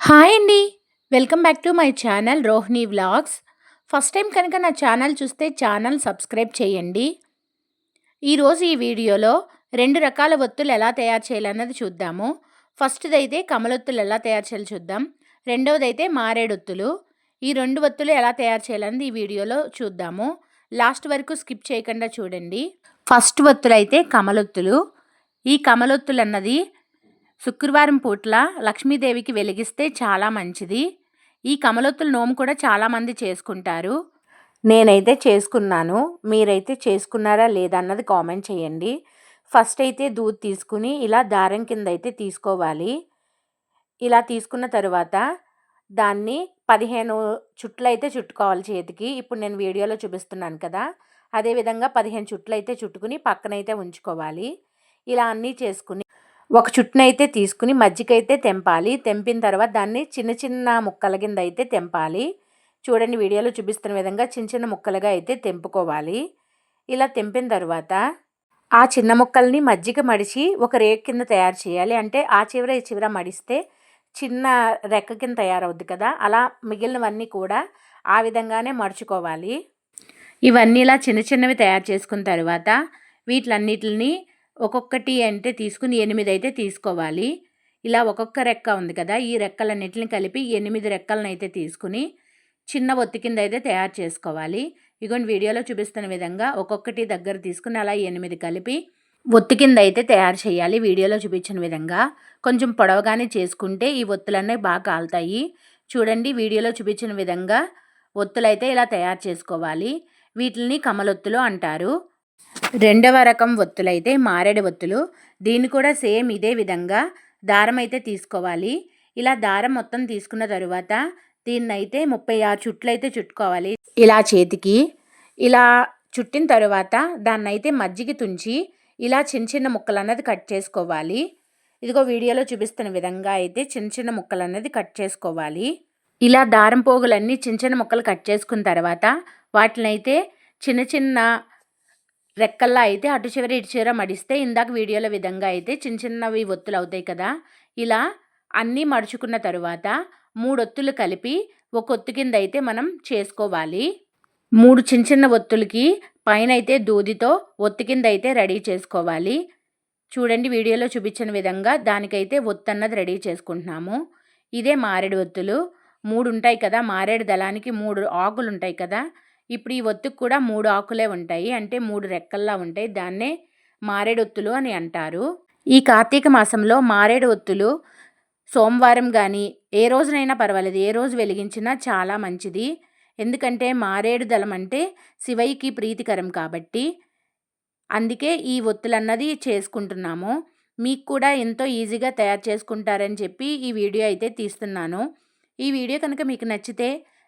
Hi అండి. Welcome back to my channel Rohini vlogs. First time కనుక నా channel చూస్తే ఛానల్ సబ్స్క్రైబ్ చేయండి. ఈరోజు ఈ వీడియోలో రెండు రకాల ఒత్తులు ఎలా తయారు చేయాలన్నది చూద్దాము. ఫస్ట్ది అయితే కమలొత్తులు ఎలా తయారు చేయాలి చూద్దాం. రెండవది అయితే మారేడొత్తులు. ఈ రెండు ఒత్తులు ఎలా తయారు చేయాలన్నది ఈ వీడియోలో చూద్దాము. లాస్ట్ వరకు స్కిప్ చేయకుండా చూడండి. ఫస్ట్ ఒత్తులు అయితే కమలొత్తులు. ఈ కమలొత్తులు అన్నది శుక్రవారం పూట్ల లక్ష్మీదేవికి వెలిగిస్తే చాలా మంచిది. ఈ కమలొత్తుల నోము కూడా చాలామంది చేసుకుంటారు. నేనైతే చేసుకున్నాను. మీరైతే చేసుకున్నారా లేదన్నది కామెంట్ చేయండి. ఫస్ట్ అయితే దూద్ తీసుకుని ఇలా దారం కింద అయితే తీసుకోవాలి. ఇలా తీసుకున్న తరువాత దాన్ని 15 చుట్లయితే చుట్టుకోవాలి చేతికి. ఇప్పుడు నేను వీడియోలో చూపిస్తున్నాను కదా! అదేవిధంగా 15 చుట్లయితే చుట్టుకుని పక్కనైతే ఉంచుకోవాలి. ఇలా అన్నీ చేసుకుని ఒక చుట్టునైతే తీసుకుని మజ్జికైతే తెంపాలి. తెంపిన తర్వాత దాన్ని చిన్న చిన్న ముక్కల కింద అయితే తెంపాలి. చూడండి వీడియోలో చూపిస్తున్న విధంగా చిన్న చిన్న ముక్కలుగా అయితే తెంపుకోవాలి. ఇలా తెంపిన తర్వాత ఆ చిన్న ముక్కల్ని మజ్జిగ మడిచి ఒక రేక్ కింద తయారు చేయాలి. అంటే ఆ చివర ఈ చివర మడిస్తే చిన్న రెక్క కింద తయారవుద్ది కదా! అలా మిగిలినవన్నీ కూడా ఆ విధంగానే మడుచుకోవాలి. ఇవన్నీ ఇలా చిన్న చిన్నవి తయారు చేసుకున్న తర్వాత వీటిలన్నిటిని ఒక్కొక్కటి అంటే తీసుకుని ఎనిమిది అయితే తీసుకోవాలి. ఇలా ఒక్కొక్క రెక్క ఉంది కదా! ఈ రెక్కలన్నిటిని కలిపి ఎనిమిది రెక్కలను అయితే తీసుకుని చిన్న ఒత్తి కింద అయితే తయారు చేసుకోవాలి. ఇగోండి వీడియోలో చూపిస్తున్న విధంగా ఒక్కొక్కటి దగ్గర తీసుకుని అలా ఎనిమిది కలిపి ఒత్తి కింద అయితే తయారు చేయాలి. వీడియోలో చూపించిన విధంగా. కొంచెం పొడవుగానే చేసుకుంటే ఈ ఒత్తులన్నీ బాగా కాలుతాయి. చూడండి వీడియోలో చూపించిన విధంగా ఒత్తులైతే ఇలా తయారు చేసుకోవాలి. వీటిని కమలొత్తులు అంటారు. రెండవ రకం ఒత్తులైతే మారేడు ఒత్తులు. దీన్ని కూడా సేమ్ ఇదే విధంగా దారం అయితే తీసుకోవాలి. ఇలా దారం మొత్తం తీసుకున్న తరువాత దీన్నైతే 36 చుట్లయితే చుట్టుకోవాలి. ఇలా చేతికి. ఇలా చుట్టిన తరువాత దాన్నైతే మజ్జిగ తుంచి ఇలా చిన్న చిన్న ముక్కలు అన్నది కట్ చేసుకోవాలి. ఇదిగో వీడియోలో చూపిస్తున్న విధంగా అయితే చిన్న చిన్న ముక్కలు అన్నది కట్ చేసుకోవాలి. ఇలా దారం పోగులన్నీ చిన్న చిన్న ముక్కలు కట్ చేసుకున్న తర్వాత వాటినైతే చిన్న చిన్న రెక్కల్లా అయితే అటు చివర ఇటు చివర మడిస్తే ఇందాక వీడియోలో విధంగా అయితే చిన్న చిన్నవి ఒత్తులు అవుతాయి కదా! ఇలా అన్నీ మడుచుకున్న తరువాత 3 ఒత్తులు కలిపి ఒక ఒత్తు కింద అయితే మనం చేసుకోవాలి. మూడు చిన్న చిన్న ఒత్తులకి పైన అయితే దూదితో ఒత్తి కింద అయితే రెడీ చేసుకోవాలి. చూడండి వీడియోలో చూపించిన విధంగా దానికైతే ఒత్తన్నది రెడీ చేసుకుంటున్నాము. ఇదే మారేడు ఒత్తులు. మూడు ఉంటాయి కదా! మారేడు దళానికి మూడు ఆకులు ఉంటాయి కదా! ఇప్పుడు ఈ ఒత్తుకు కూడా మూడు ఆకులే ఉంటాయి. అంటే మూడు రెక్కల్లా ఉంటాయి. దాన్నే మారేడొత్తులు అని అంటారు. ఈ కార్తీక మాసంలో మారేడు ఒత్తులు సోమవారం కానీ ఏ రోజునైనా పర్వాలేదు. ఏ రోజు వెలిగించినా చాలా మంచిది. ఎందుకంటే మారేడు దళం అంటే శివయ్యకి ప్రీతికరం కాబట్టి. అందుకే ఈ ఒత్తులన్నది చేసుకుంటున్నాము. మీకు కూడా ఎంతో ఈజీగా తయారు చేసుకుంటారని చెప్పి ఈ వీడియో అయితే తీస్తున్నాను. ఈ వీడియో కనుక మీకు నచ్చితే